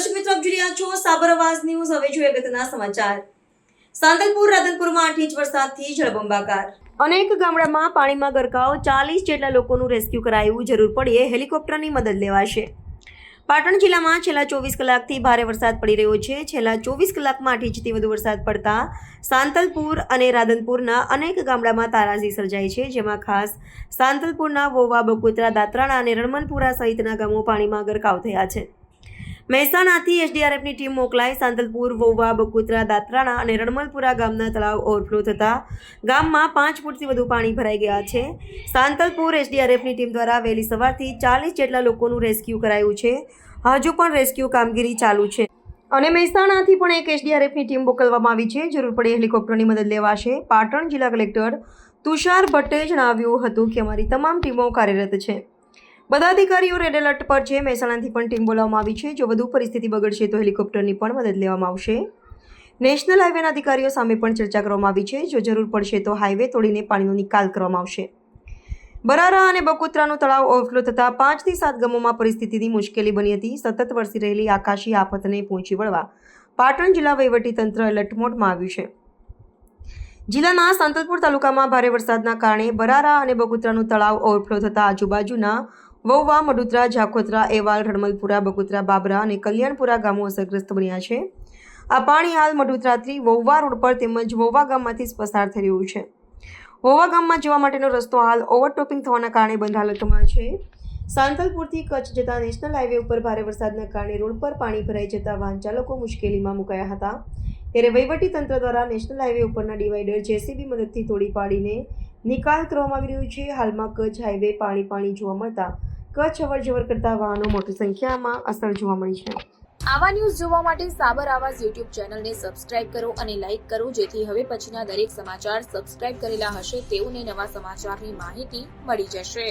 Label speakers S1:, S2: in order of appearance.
S1: છો સાબર ન્યૂઝ. હવે જોઈએ અગત્યના સમાચાર. સાંતલપુર, રાધનપુરમાં આઠ ઇંચ વરસાદથી જળબંબાકાર. અનેક ગામડામાં પાણીમાં ગરકાવ, ચાલીસ જેટલા લોકોનું રેસ્ક્યુ કરાયું. જરૂર પડીએ હેલિકોપ્ટરની મદદ લેવાશે. પાટણ જિલ્લામાં છેલ્લા ચોવીસ કલાકથી ભારે વરસાદ પડી રહ્યો છે. છેલ્લા ચોવીસ કલાકમાં આઠ ઇંચથી વધુ વરસાદ પડતા સાંતલપુર અને રાધનપુરના અનેક ગામડામાં તારાજી સર્જાઈ છે, જેમાં ખાસ સાંતલપુરના વોવા, બકુતરા, દાત્રાણા અને રણમનપુરા સહિતના ગામો પાણીમાં ગરકાવ થયા છે. મહેસાણાથી એસડીઆરએફની ટીમ મોકલાઈ. સાંતલપુર, વોવા, બકુતરા, દાત્રાણા અને રણમલપુરા ગામના તળાવ ઓવરફ્લો થતા ગામમાં પાંચ ફૂટથી વધુ પાણી ભરાઈ ગયા છે. સાંતલપુર એસડીઆરએફની ટીમ દ્વારા વહેલી સવારથી ચાલીસ જેટલા લોકોનું રેસ્ક્યુ કરાયું છે. હજુ પણ રેસ્ક્યુ કામગીરી ચાલુ છે. અને મહેસાણાથી પણ એક એસડીઆરએફની ટીમ મોકલવામાં આવી છે. જરૂર પડે હેલિકોપ્ટરની મદદ લેવાશે. પાટણ જિલ્લા કલેક્ટર તુષાર ભટ્ટે જણાવ્યું હતું કે અમારી તમામ ટીમો કાર્યરત છે. બધા અધિકારીઓ રેડ એલર્ટ પર છે. મહેસાણાથી પણ ટીમ બોલાવવામાં આવી છે. જો વધુ પરિસ્થિતિ બગડશે તો હેલિકોપ્ટરની પણ મદદ લેવામાં આવશે. નેશનલ હાઈવેના અધિકારીઓ સામે પણ ચર્ચા કરવામાં આવી છે. જો જરૂર પડશે તો હાઈવે તોડીને પાણીનો નિકાલ કરવામાં આવશે. બરારા અને બકુત્રાનું તળાવ ઓવરફ્લો થતાં પાંચથી સાત ગામોમાં પરિસ્થિતિની મુશ્કેલી બની હતી. સતત વરસી રહેલી આકાશી આફતને પહોંચી વળવા પાટણ જિલ્લા વહીવટીતંત્ર એલર્ટ મોડમાં આવ્યું છે. જિલ્લાના સાંતલપુર તાલુકામાં ભારે વરસાદના કારણે બરારા અને બગુત્રાનું તળાવ ઓવરફ્લો થતાં આજુબાજુના વૌવા મડુતરા ઝાખોત્રા એવાલ, રણમલપુરા, બગુતરા, બાબરા અને કલ્યાણપુરા ગામો અસરગ્રસ્ત બન્યા છે. આ પાણી હાલ મડુતરાથી વૌવા રોડ પર તેમજ વૌવા ગામમાંથી પસાર થઈ રહ્યું છે. વૌવા ગામમાં જવા માટેનો રસ્તો હાલ ઓવરટોપિંગ થવાના કારણે બંધ હાલતમાં છે. સાંતલપુરથી કચ્છ જતા નેશનલ હાઈવે ઉપર ભારે વરસાદના કારણે રોડ પર પાણી ભરાઈ જતા વાહન ચાલકો મુશ્કેલીમાં મુકાયા હતા. ત્યારે તંત્ર દ્વારા નેશનલ હાઈવે ઉપરના ડિવાઈડર જેસીબી મદદથી તોડી પાડીને નિકાલ કરવામાં આવી રહ્યો છે. હાલમાં કચ્છ હાઈવે પાણી પાણી જોવા મળતા કચ્છ અવર જવર કરતા વાહનો મોટી સંખ્યામાં અસર જોવા મળી છે.
S2: આવા ન્યૂઝ જોવા માટે સાબર આવાજ યુટ્યુબ ચેનલને સબસ્ક્રાઇબ કરો અને લાઇક કરો, જેથી હવે પછીના દરેક સમાચાર સબસ્ક્રાઇબ કરેલા હશે તેઓને નવા સમાચારની માહિતી મળી જશે.